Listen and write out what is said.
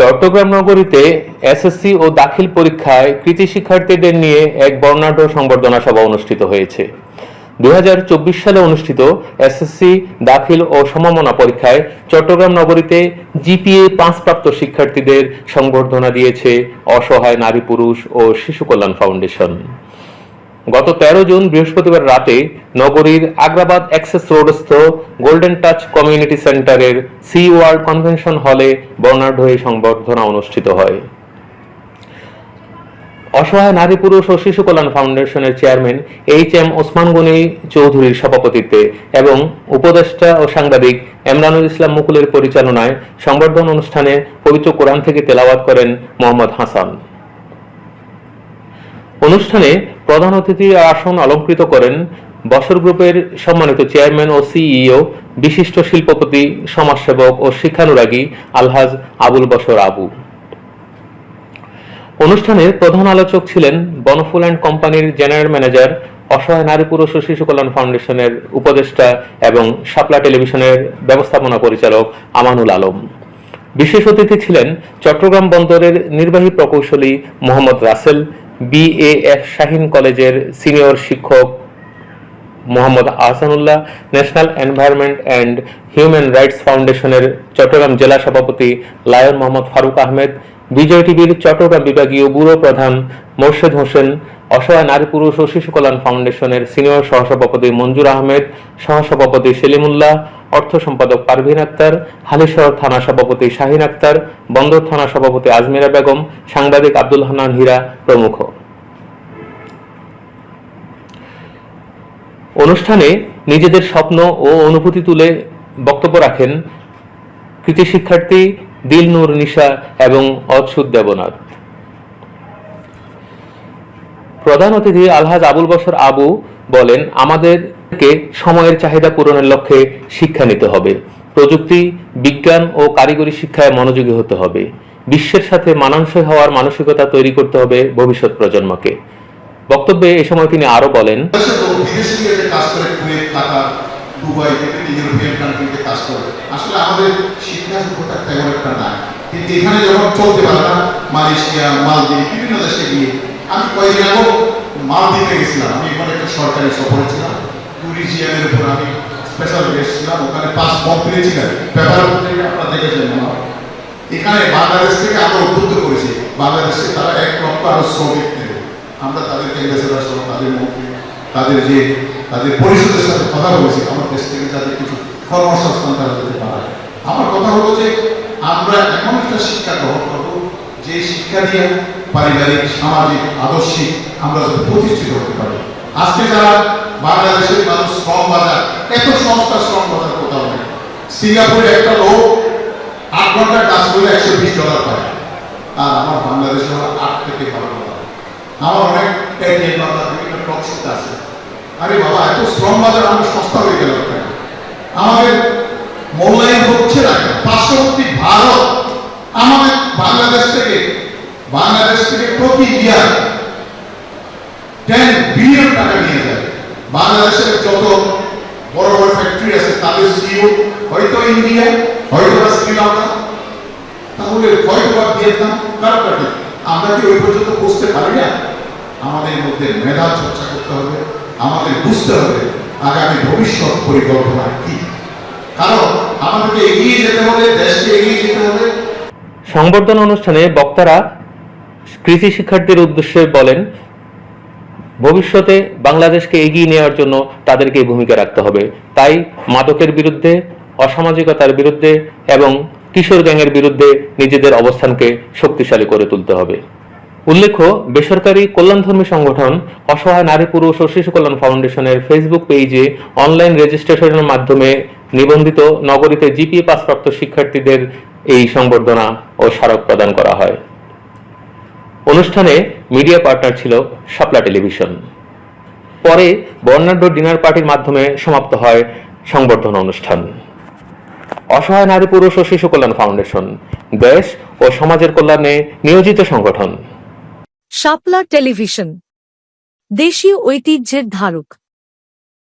চট্টগ্রাম নগরীতে এসএসসি ও দাখিল পরীক্ষায় কৃতি শিক্ষার্থীদের নিয়ে এক বর্ণাঢ্য সংবর্ধনা সভা অনুষ্ঠিত হয়েছে। দু হাজার চব্বিশ সালে অনুষ্ঠিত এসএসসি দাখিল ও সমমনা পরীক্ষায় চট্টগ্রাম নগরীতে জিপিএ পাঁচপ্রাপ্ত শিক্ষার্থীদের সংবর্ধনা দিয়েছে অসহায় নারী পুরুষ ও শিশু কল্যাণ ফাউন্ডেশন। গত তেরো জুন বৃহস্পতিবার রাতে নগরীর আগ্রাবাদ অ্যাক্সেস রোডস্থ গোল্ডেন টাচ কমিউনিটি সেন্টারের সি ওয়ার্ল্ড কনভেনশন হলে বর্ণাঢ্য এই সংবর্ধনা অনুষ্ঠিত হয়। অসহায় নারী পুরুষ ও শিশু কল্যাণ ফাউন্ডেশনের chairman H M Osman Gani চৌধুরীর সভাপতিত্বে এবং উপদেষ্টা ও সাংবাদিক এমরানুল ইসলাম মুকুলের পরিচালনায় সংবর্ধনা অনুষ্ঠানে পবিত্র কোরআন থেকে তেলাওয়াত করেন মোহাম্মদ হাসান। অনুষ্ঠানে প্রধান অতিথির আসন অলঙ্কৃত করেন বসর গ্রুপের সম্মানিত চেয়ারম্যান ও সিইও, বিশিষ্ট শিল্পপতি, সমাজসেবক ও শিক্ষানুরাগী আলহাজ আবুল বসর আবু। অনুষ্ঠানে প্রধান আলোচক ছিলেন বনফুল অ্যান্ড কোম্পানির জেনারেল ম্যানেজার, অসহায় নারী পুরুষ ও শিশু কল্যাণ ফাউন্ডেশনের উপদেষ্টা এবং শাপলা টেলিভিশনের ব্যবস্থাপনা পরিচালক আমানুল আলম। বিশেষ অতিথি ছিলেন চট্টগ্রাম বন্দরের নির্বাহী প্রকৌশলী মোহাম্মদ রাসেল বিএএফ শাহিন কলেজের সিনিয়র শিক্ষক Mohammad Ahsanullah national environment and human rights ফাউন্ডেশনের চট্টগ্রাম জেলা সভাপতি লায়ন মোহাম্মদ ফারুক আহমেদ, বিজয় টিভির চট্টগ্রাম বিভাগীয় ব্যুরো প্রধান মোর্শেদ হোসেন, অসহায় নারী পুরুষ ও শিশু কল্যাণ ফাউন্ডেশনের সিনিয়র সহসভাপতি মঞ্জুর আহমেদ, সহসভাপতি সেলিমুল্লাহ অর্থ সম্পাদক পারভিন আক্তার, হালিশহর থানা সভাপতি শাহিন আক্তার, বন্দর থানা সভাপতি আজমিরা বেগম, সাংবাদিক আব্দুল হান্নান হীরা প্রমুখ। অনুষ্ঠানে নিজেদের স্বপ্ন ও অনুভূতি তুলে বক্তব্য রাখেন কৃতি শিক্ষার্থী দিলনুর নিশা এবং অচ্ছুত দেবনাথ। প্রধান অতিথি আলহাজ আবুল বসর আবু বলেন, আমাদেরকে সময়ের চাহিদা পূরণের লক্ষ্যে শিক্ষা নিতে হবে। প্রযুক্তি, বিজ্ঞান ও কারিগরি শিক্ষায় মনোযোগী হতে হবে। বিশ্বের সাথে মানানসই হওয়ার মানসিকতা তৈরি করতে হবে ভবিষ্যৎ প্রজন্মকে। বক্তব্যে এ সময় তিনি আরও বলেন এখানে যখন চলতে পারে না মালয়েশিয়া মালদ্বীপ বিভিন্ন দেশে গিয়ে আমি কয়েকদিন আগেও মালদ্বীপে গেছিলাম, আমি এখানে একটা সরকারি সফরে ছিলাম ট্যুরিজিয়ামের উপর আমি স্পেশাল গেস্ট ছিলাম, ওখানে মন্ত্রী ছিলেন পেপার আপনারা দেখেছেন এখানে বাংলাদেশ থেকে আমরা উদ্বুদ্ধ করেছি, বাংলাদেশে তারা এক লক্ষ আরও শ্রমিক নেবে। আমরা তাদেরকে এম্বাসেডার সহ, তাদের মন্ত্রী, তাদের যে, তাদের পরিষদের সাথে কথা বলেছি, আমার দেশ থেকে তাদের কিছু কর্মসংস্থান তারা দিতে পারে। আমার কথা হলো যে, আমরা এমন একটা শিক্ষা গ্রহণ করব, যে শিক্ষা দিয়ে পারিবারিক, সামাজিক, আদর্শিক আমরা যাতে প্রতিষ্ঠিত হতে পারি। আজকে যারা বাংলাদেশের মানুষ শ্রম বাজার, এত সস্তা শ্রম বাজার কোথাও নেই। সিঙ্গাপুরে একটা লোক আট ঘণ্টা কাজ করলে একশো বিশ ডলার পায়। আর আমার বাংলাদেশে হলো আট থেকে বারো ডলার। আমার অনেক টেকনিক বাংলা বিভিন্ন টক শোতে আছে। আরে বাবা, এত শ্রম বাজার আমরা সস্তা হয়ে গেল আমাদের মূল্যায়ন হচ্ছে না পার্শ্ববর্তী ভারত আমাদের বাংলাদেশ থেকে বাংলাদেশ থেকে প্রতি ইয়ার টেন বিলিয়ন টাকা নিয়ে যায়। বাংলাদেশের যত বড় বড় ফ্যাক্টরি আছে, তাদের সিও হয়তো ইন্ডিয়া হয়তো বা শ্রীলঙ্কা তাহলে হয়তো বা ভিয়েতনাম কারোটাকে আমরা কি ওই পর্যন্ত পৌঁছতে পারি না? আমাদের মধ্যে মেধা চর্চা করতে হবে, আমাদের বুঝতে হবে আগামী ভবিষ্যৎ পরিকল্পনা কি। কারণ আমাদেরকে এগিয়ে যেতে হবে, দেশকে এগিয়ে যেতে হবে। সংবর্ধনা অনুষ্ঠানে বক্তারা কৃষি শিক্ষার্থীর উদ্দেশ্যে বলেন, ভবিষ্যতে বাংলাদেশকে এগিয়ে নেওয়ার জন্য তাদেরকে ভূমিকা রাখতে হবে। তাই মাদকের বিরুদ্ধে, অসামাজিকতার বিরুদ্ধে এবং কিশোর গ্যাংয়ের বিরুদ্ধে নিজেদের অবস্থানকে শক্তিশালী করে তুলতে হবে। উল্লেখ্য, বেসরকারি কল্যাণধর্মী সংগঠন, অসহায় নারী পুরুষ ও শিশু কল্যাণ ফাউন্ডেশনের ফেসবুক পেজে অনলাইন রেজিস্ট্রেশনের মাধ্যমে নিবন্ধিত নগরীতে জিপিএ পাসপ্রাপ্ত শিক্ষার্থীদের এই সংবর্ধনা ও স্মারক প্রদান করা হয়। অনুষ্ঠানে মিডিয়া পার্টনার ছিল শাপলা টেলিভিশন। পরে বর্ণাঢ্য ডিনার পার্টির মাধ্যমে সমাপ্ত হয় সংবর্ধনা অনুষ্ঠান। অসহায় নারী পুরুষ ও শিশু কল্যাণ ফাউন্ডেশন, দেশ ও সমাজের কল্যাণে নিয়োজিত সংগঠন। শাপলা টেলিভিশন, দেশীয় ঐতিহ্যের ধারক।